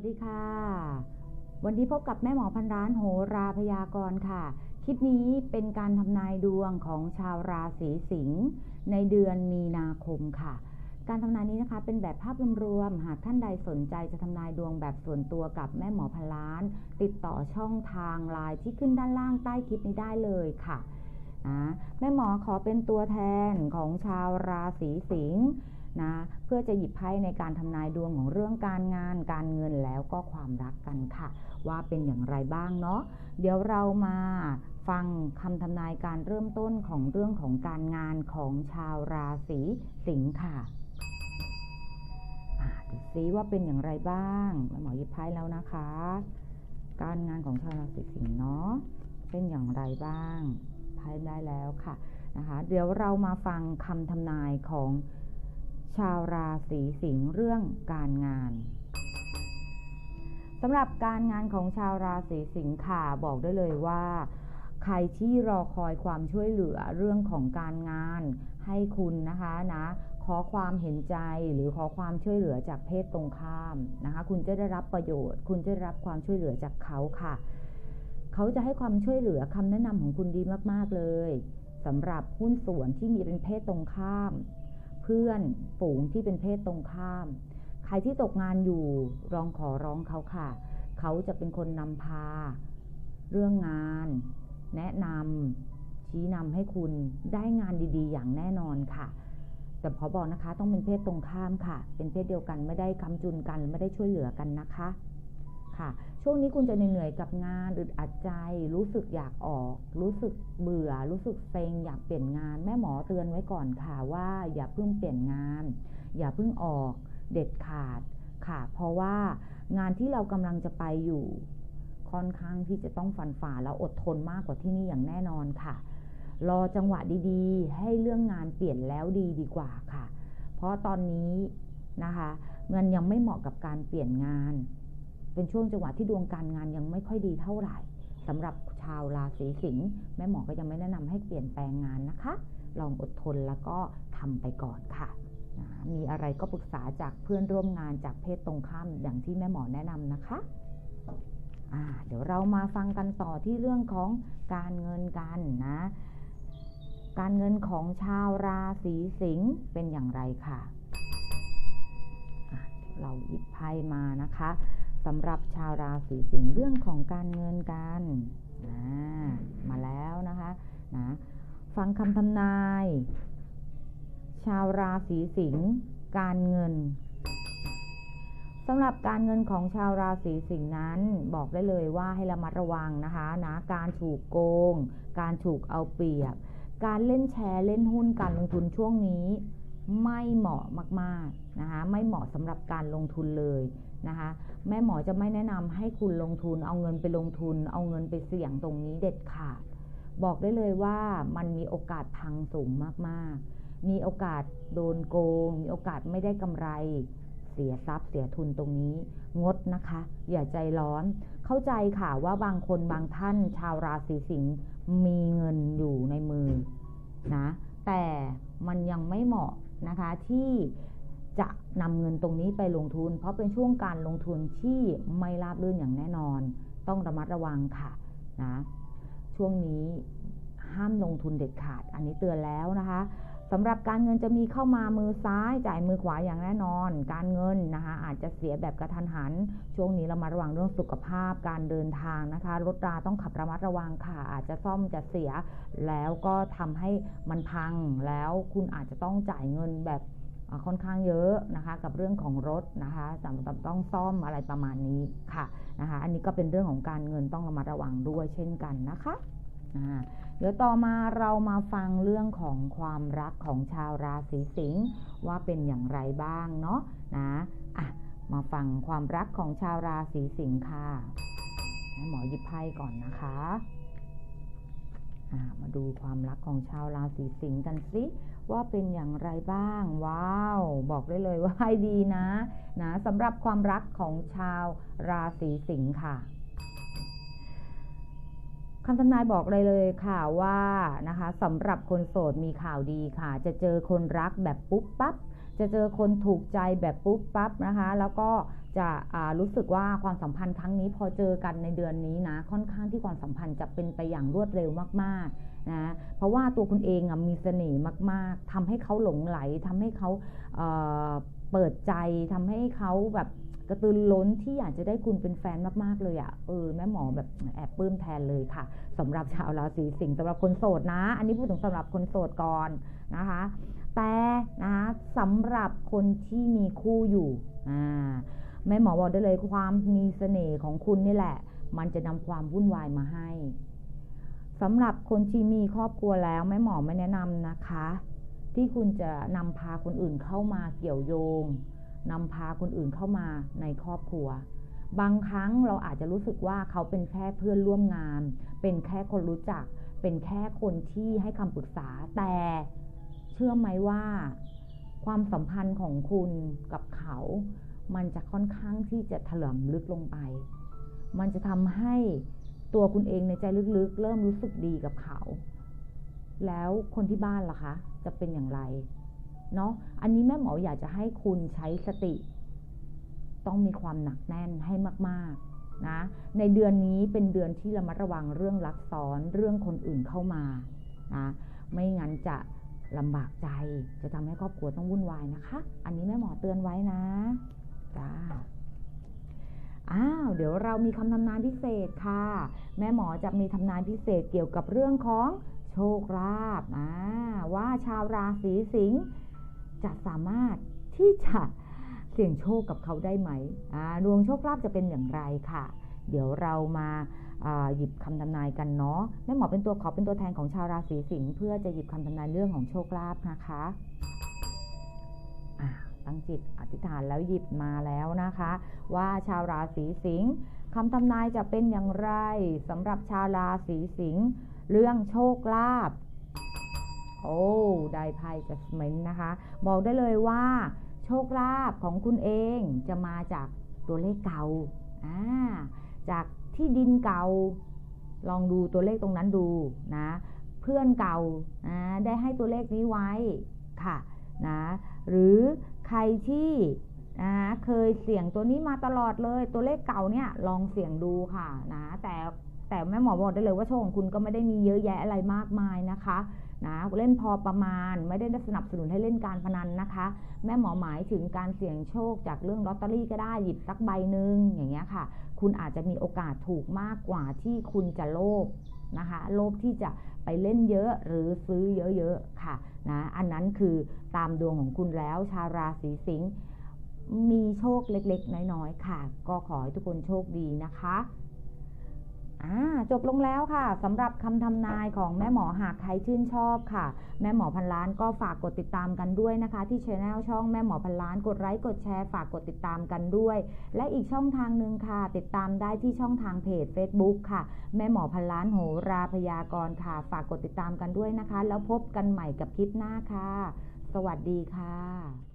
วัสดีค่ะ วันนี้พบกับแม่หมอพันร้านโหราพยากรณ์ค่ะ คลิปนี้เป็นการทำนายดวงของชาวราศีสิงห์ในเดือนมีนาคมค่ะ การทำนายนี้นะคะเป็นแบบภาพรวมๆหากท่านใดสนใจจะทำนายดวงแบบส่วนตัวกับแม่หมอพันล้าน ติดต่อช่องทางไลน์ที่ขึ้นด้านล่างใต้คลิปนี้ได้เลยค่ะนะแม่หมอขอเป็นตัวแทนของชาวราศีสิงห์ นะเพื่อจะหยิบไพ่ในการทำนายดวงของเรื่องการงาน การเงินแล้วก็ความรักกันค่ะ ว่าเป็นอย่างไรบ้างเนาะเดี๋ยวเรามาฟังคำทำนายการเริ่มต้นของเรื่องของการงานของชาวราศีสิงห์ค่ะดูซิว่าเป็นอย่างไรบ้างแม่หมอหยิบไพ่แล้วนะคะ การงานของชาวราศีสิงห์เนาะเป็นอย่างไรบ้างไพ่ได้แล้วค่ะนะคะ เดี๋ยวเรามาฟังคำทำนายของ ชาวราศีสิงห์เรื่องการงานสำหรับการงานของชาวราศีสิงห์ค่ะบอกได้เลยว่า ใครที่รอคอยความช่วยเหลือเรื่องของการงานให้คุณนะคะนะขอความเห็นใจหรือขอความช่วยเหลือจากเพศตรงข้ามนะคะคุณจะได้รับประโยชน์ คุณจะได้รับความช่วยเหลือจากเขาค่ะ เขาจะให้ความช่วยเหลือคำแนะนำของคุณดีมากๆเลยสำหรับหุ้นส่วนที่มีเป็นเพศตรงข้าม เพื่อนฝูงที่เป็นเพศตรงข้าม ใครที่ตกงานอยู่ลองขอร้องเขาค่ะ เขาจะเป็นคนนำพา เรื่องงาน แนะนำชี้นำให้คุณได้งานดีๆ อย่างแน่นอนค่ะแต่ขอบอกนะคะ ต้องเป็นเพศตรงข้ามค่ะ เป็นเพศเดียวกันไม่ได้คำจุนกันไม่ได้ช่วยเหลือกันนะคะ ค่ะ ช่วงนี้คุณจะเหนื่อยกับงานอึดอัดใจ รู้สึกอยากออก รู้สึกเบื่อ รู้สึกเซ็งอยากเปลี่ยนงาน แม่หมอเตือนไว้ก่อนค่ะว่า อย่าเพิ่งเปลี่ยนงาน อย่าเพิ่งออกเด็ดขาดค่ะ เพราะว่างานที่เรากำลังจะไปอยู่ ค่อนข้างที่จะต้องฟันฝ่าแล้วอดทนมากกว่าที่นี่อย่างแน่นอนค่ะ รอจังหวะดีๆ ให้เรื่องงานเปลี่ยนแล้วดีดีกว่าค่ะ เพราะตอนนี้นะคะมันยังไม่เหมาะกับการเปลี่ยนงาน เป็นช่วงจังหวะที่ดวงการงานยังไม่ค่อยดีเท่าไหร่สำหรับชาวราศีสิงห์แม่หมอก็ยังไม่แนะนำให้เปลี่ยนแปลงงานนะคะ ลองอดทนแล้วก็ทำไปก่อนค่ะมีอะไรก็ปรึกษาจากเพื่อนร่วมงานจากเพศตรงข้ามอย่างที่แม่หมอแนะนำนะคะอ่าเดี๋ยวเรามาฟังกันต่อที่เรื่องของการเงินกันนะ การเงินของชาวราศีสิงห์เป็นอย่างไรค่ะอะเดี๋ยวเราหยิบไพ่มานะคะ สำหรับชาวราศีสิงห์เรื่องของการเงินกันนะมาแล้วนะคะนะฟังคำทำนาย ชาวราศีสิงห์การเงินสำหรับการเงินของชาวราศีสิงห์นั้นบอกได้เลยว่าให้ระมัดระวังนะคะนะการถูกโกง การถูกเอาเปรียบ การเล่นแชร์เล่นหุ้นการลงทุนช่วงนี้ ไม่เหมาะมากๆนะคะไม่เหมาะสำหรับการลงทุนเลย นะคะ แม่หมอจะไม่แนะนำให้คุณลงทุน เอาเงินไปลงทุน เอาเงินไปเสี่ยงตรงนี้เด็ดขาด บอกได้เลยว่ามันมีโอกาสพังสูงมากๆ มีโอกาสโดนโกง มีโอกาสไม่ได้กำไร เสียทรัพย์เสียทุนตรงนี้ งดนะคะ อย่าใจร้อน เข้าใจค่ะว่าบางคนบางท่านชาวราศีสิงห์มีเงินอยู่ในมือนะ แต่มันยังไม่เหมาะนะคะที่ จะนำเงินตรงนี้ไปลงทุน เพราะเป็นช่วงการลงทุนที่ไม่ราบรื่นอย่างแน่นอน ต้องระมัดระวังค่ะนะช่วงนี้ห้ามลงทุนเด็ดขาด อันนี้เตือนแล้วนะคะสำหรับการเงินจะมีเข้ามามือซ้ายจ่ายมือขวาอย่างแน่นอน การเงินนะคะอาจจะเสียแบบกระทันหัน ช่วงนี้เรามาระวังเรื่องสุขภาพการเดินทางนะคะรถราต้องขับระมัดระวังค่ะ อาจจะซ่อมจะเสีย แล้วก็ทำให้มันพังแล้วคุณอาจจะต้องจ่ายเงินแบบ ค่อนข้างเยอะนะคะกับเรื่องของรถนะคะจำต้องซ่อมอะไรประมาณนี้ค่ะนะคะอันนี้ก็เป็นเรื่องของการเงินต้องระมัดระวังด้วยเช่นกันนะคะเดี๋ยวต่อมาเรามาฟังเรื่องของความรักของชาวราศีสิงห์ว่าเป็นอย่างไรบ้างเนาะนะอะมาฟังความรักของชาวราศีสิงห์ค่ะหมอหยิบไพ่ก่อนนะคะ ดูความรักของชาวราศีสิงห์กันสิว่าเป็นอย่างไรบ้าง ว้าว บอกได้เลยว่าให้ดีนะนะสำหรับความรักของชาวราศีสิงห์ค่ะคำทำนายบอกเลยเลยค่ะว่านะคะสำหรับคนโสดมีข่าวดีค่ะ จะเจอคนรักแบบปุ๊บปั๊บจะเจอคนถูกใจแบบปุ๊บปั๊บนะคะ แล้วก็ จะรู้สึกว่าความสัมพันธ์ครั้งนี้พอเจอกันในเดือนนี้นะค่อนข้างที่ความสัมพันธ์จะเป็นไปอย่างรวดเร็วมากๆนะเพราะว่าตัวคุณเองมีเสน่ห์มาก ๆทำให้เขาหลงไหลทำให้เขาเปิดใจทำให้เขาแบบกระตือรือร้นที่อยากจะได้คุณเป็นแฟนมากๆเลยอะ่ะเออแม่หมอแบบแอบปลื้มแทนเลยค่ะสำหรับชาวราศีสิงห์สำหรับคนโสดนะ อันนี้พูดถึงสำหรับคนโสดก่อนนะคะ แต่นะสำหรับคนที่มีคู่อยู่อ่า แม่หมอบอกได้เลยความมีเสน่ห์ของคุณนี่แหละ มันจะนำความวุ่นวายมาให้สำหรับคนที่มีครอบครัวแล้วแม่หมอไม่แนะนำนะคะ ที่คุณจะนำพาคนอื่นเข้ามาเกี่ยวโยงนำพาคนอื่นเข้ามาในครอบครัว บางครั้งเราอาจจะรู้สึกว่าเขาเป็นแค่เพื่อนร่วมงาน เป็นแค่คนรู้จัก เป็นแค่คนที่ให้คำปรึกษาแต่เชื่อไหมว่า ความสัมพันธ์ของคุณกับเขา มันจะค่อนข้างที่จะถล่มลึกลงไป มันจะทำให้ตัวคุณเองในใจลึกๆ เริ่มรู้สึกดีกับเขา แล้วคนที่บ้านล่ะคะ จะเป็นอย่างไรเนาะ อันนี้แม่หมออยากจะให้คุณใช้สติ ต้องมีความหนักแน่นให้มากๆนะ ในเดือนนี้เป็นเดือนที่ระมัดระวังเรื่องลักซ้อนเรื่องคนอื่นเข้ามานะไม่งั้นจะลำบากใจจะทำให้ครอบครัวต้องวุ่นวายนะคะ อันนี้แม่หมอเตือนไว้นะ จ้าอ้าวเดี๋ยวเรามีคำทำนายพิเศษค่ะ แม่หมอจะมีทำนายพิเศษเกี่ยวกับเรื่องของโชคลาภว่าชาวราศีสิงห์จะสามารถที่จะเสี่ยงโชคกับเขาได้ไหมดวงโชคลาภจะเป็นอย่างไรค่ะ เดี๋ยวเรามาหยิบคำทำนายกันเนาะแม่หมอเป็นตัวขอเป็นตัวแทนของชาวราศีสิงห์เพื่อจะหยิบคำทำนายเรื่องของโชคลาภนะคะ ตั้งจิตอธิษฐานแล้วหยิบมาแล้วนะคะ ว่าชาวราศีสิงห์คำทำนายจะเป็นอย่างไรสำหรับชาวราศีสิงห์เรื่องโชคลาภโอ้ได้ไพ่จัสเมนนะคะ บอกได้เลยว่า โชคลาภของคุณเองจะมาจากตัวเลขเก่าอ่าจากที่ดินเก่า ลองดูตัวเลขตรงนั้นดูนะ เพื่อนเก่านะได้ให้ตัวเลขนี้ไว้ค่ะนะหรือ ใครที่นะเคยเสี่ยงตัวนี้มาตลอดเลย ตัวเลขเก่าเนี่ยลองเสี่ยงดูค่ะนะแต่แต่แม่หมอบอกได้เลยว่าโชคของคุณก็ไม่ได้มีเยอะแยะอะไรมากมายนะคะนะเล่นพอประมาณไม่ได้สนับสนุนให้เล่นการพนันนะคะ แม่หมอหมายถึงการเสี่ยงโชคจากเรื่องลอตเตอรี่ก็ได้หยิบสักใบหนึ่งอย่างเงี้ยค่ะ คุณอาจจะมีโอกาสถูกมากกว่าที่คุณจะโลภ นะคะโลภที่จะไปเล่นเยอะหรือซื้อเยอะๆค่ะนะอันนั้นคือตามดวงของคุณแล้วชาราศีสิงห์มีโชคเล็กๆ น้อยๆ ค่ะ ก็ขอให้ทุกคนโชคดีนะคะ จบลงแล้วค่ะสำหรับคำทำนายของแม่หมอหากใครชื่นชอบค่ะ แม่หมอพันล้านก็ฝากกดติดตามกันด้วยนะคะ ที่ช anel ช่องแม่หมอพันล้านกดไลค์กดแชร์ฝากกดติดตามกันด้วย และอีกช่องทางหนึ่งค่ะ ติดตามได้ที่ช่องทางเพจ Facebook ค่ะ แม่หมอพันล้านโหราพยากรค่ะ ฝากกดติดตามกันด้วยนะคะ แล้วพบกันใหม่กับคลิปหน้าค่ะ สวัสดีค่ะ